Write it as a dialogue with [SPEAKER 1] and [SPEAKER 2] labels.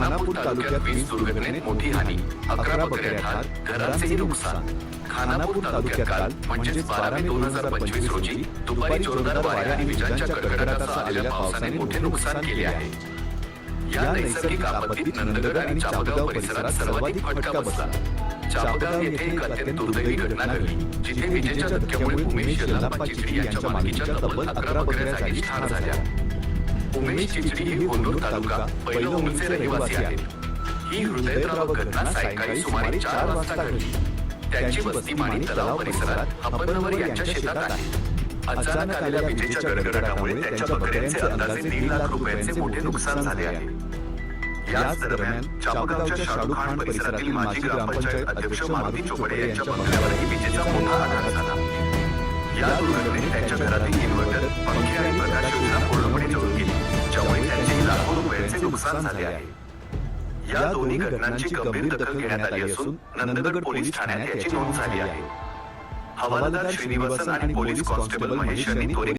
[SPEAKER 1] खानापूर तालुक्यात वीज दुर्घटनेत मोठी हानी. अकरा बकऱ्या ठार घरांचेही नुकसान. खानापूर तालुक्यात काल म्हणजेच बारा मे दोन हजार पंचवीस रोजी दुपारी जोरदार वाऱ्या आणि विजांच्या कडकडाटासह आलेल्या पावसाने मोठे नुकसान केले आहे. या नैसर्गिक आपत्तीत नंदगड आणि चापगाव परिसरात सर्वाधिक फटका बसला. चापगाव येथे एक अत्यंत दुर्दैवी घटना घडली जिथे विजेच्या धक्क्यामुळे उमेश यल्लाप्पा चिचडी यांच्या मालकीच्या तब्बल अकरा बकऱ्या जागीच ठार झाल्या. उमेश चिचडी हे होन्नूर तालुका पैलवणचे रहिवासी आहेत ही हृदयद्रावक घटना सायंकाळी सुमारे चार वाजता घडली. त्यांची वस्ती माणी तलाव परिसरात हप्पनवर यांच्या शेतात आहे. अचानक आलेल्या विजेच्या गडगडाटामुळे त्यांच्या बकऱ्यांचे अंदाजे दीड लाख रुपयांचे मोठे नुकसान झाले आहे. याच दरम्यान चापगावच्या शाडू खान परिसरातील माजी ग्रामपंचायत अध्यक्ष मारुती चोपडे यांच्या बंगल्यावरही विजेचा मोठा आघात झाला. या दुर्घटनेत त्यांच्या घरातील नुकसान झाले आहे. या दोन्ही घटनांची गंभीर दखल घेण्यात आली असून नंदगड पोलीस ठाण्यात याची नोंद झाली आहे. हवालदार श्रीनिवासन आणि पोलीस कॉन्स्टेबल महेश यांनी त्वरित